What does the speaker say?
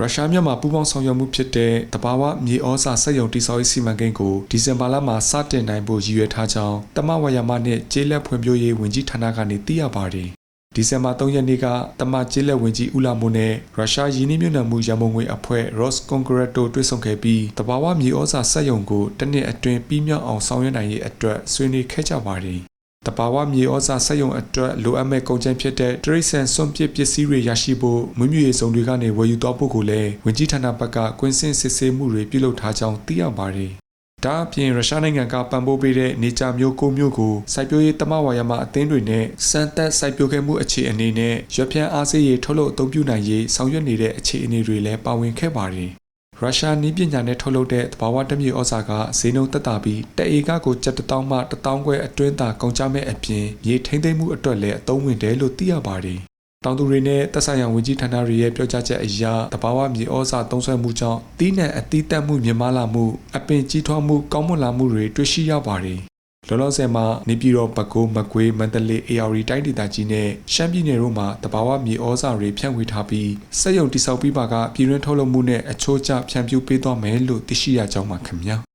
ရုရှားမြန်မာပူးပေါင်းဆောင်ရွက်မှုဖြစ်တဲ့တဘာဝမြေဩဇာစက်ရုံတိစောက်ရေးစီမံကိန်းကိုဒီဇင်ဘာလမှာစတင်နိုင်ဖို့ရည်ရွယ်ထားကြောင်းတမဝရမနှင့်ကျေးလက်ဖွံ့ဖြိုးရေးဝန်ကြီးဌာနကနေသိရပါတယ်။ဒီဇင်ဘာ3ရက်နေ့ကတမကျေးလက်ဝန်ကြီးဦးလာမိုးနဲ့ရုရှားယင်းနှိမ့်မြုံနယ်မှုရမုံငွေအဖွဲ့ Roscongreto တွေ့ဆုံခဲ့ပြီးတဘာဝမြေဩဇာစက်ရုံကိုတစ်နှစ်အတွင်းပြီးမြောက်အောင်ဆောင်ရွက်နိုင်ရေးအတွက်ဆွေးနွေးခဲ့ကြပါတယ်။ တဘာဝမြေဩဇာစက်ရုံအတွက်လိုအပ်မဲ့ကုန်ကျန်းဖြစ်တဲ့တရိတ်ဆန်စွန့်ပစ်ပစ္စည်းတွေရရှိဖို့မွေးမြူရေးစုံတွေကနေဝယ်ယူသွားဖို့ကိုလည်းဝင်ကြီးဌာနဘက်ကကွင်းစင်စစ်ဆေးမှုတွေပြုလုပ်ထားကြောင်းသိရပါတယ်။ဒါအပြင်ရုရှားနိုင်ငံကပံ့ပိုးပေးတဲ့နေကြမျိုးကိုမျိုးကိုစိုက်ပျိုးရေးတမဝါယမအသင်းတွေနဲ့စံတက်စိုက်ပျိုးခဲ့မှုအခြေအနေနဲ့ရွက်ဖျန်းအားစေးရေးထုတ်လုပ်အသုံးပြုနိုင်ရေးဆောင်ရွက်နေတဲ့အခြေအနေတွေလည်းပါဝင်ခဲ့ပါတယ်။ ရုရှားနည်းပညာနဲ့ထုတ်လုပ်တဲ့သဘာဝဓာတ်မြေဩဇာကဈေးနှုန်းသက်သာပြီးတအေကကိုကျပ်တစ်တောင်းမှတစ်တောင်းခွဲအတွင်းသာကုန်ကျမဲ့အပြင်ရေထိမ့်သိမ့်မှုအတွက်လည်းအသုံးဝင်တယ်လို့သိရပါတယ်။တောင်သူတွေနဲ့သက်ဆိုင်ရာဝန်ကြီးဌာနတွေရဲ့ပြောကြားချက်အရသဘာဝမြေဩဇာသုံးစွဲမှုကြောင့်တီးနှံအသီးတက်မှုမြင့်မားလာမှုအပင်ကြီးထွားမှုကောင်းမွန်လာမှုတွေတွေ့ရှိရပါတယ်။ လောလောဆယ်မှာနေပြည်တော်ပဲခူးမကွေးမန္တလေး AR တိုင်းဒေသကြီးနဲ့ရှမ်းပြည်နယ်တို့မှာတဘာဝမြေဩဇာတွေဖြန့်ဝေထားပြီးစက်ရုံတိစောက်ပြီးပါကပြည်တွင်းထုတ်လုပ်မှုနဲ့အချိုးကျဖြန့်ဖြူးပေးသွားမယ်လို့သိရှိရကြောင်းပါခင်ဗျာ။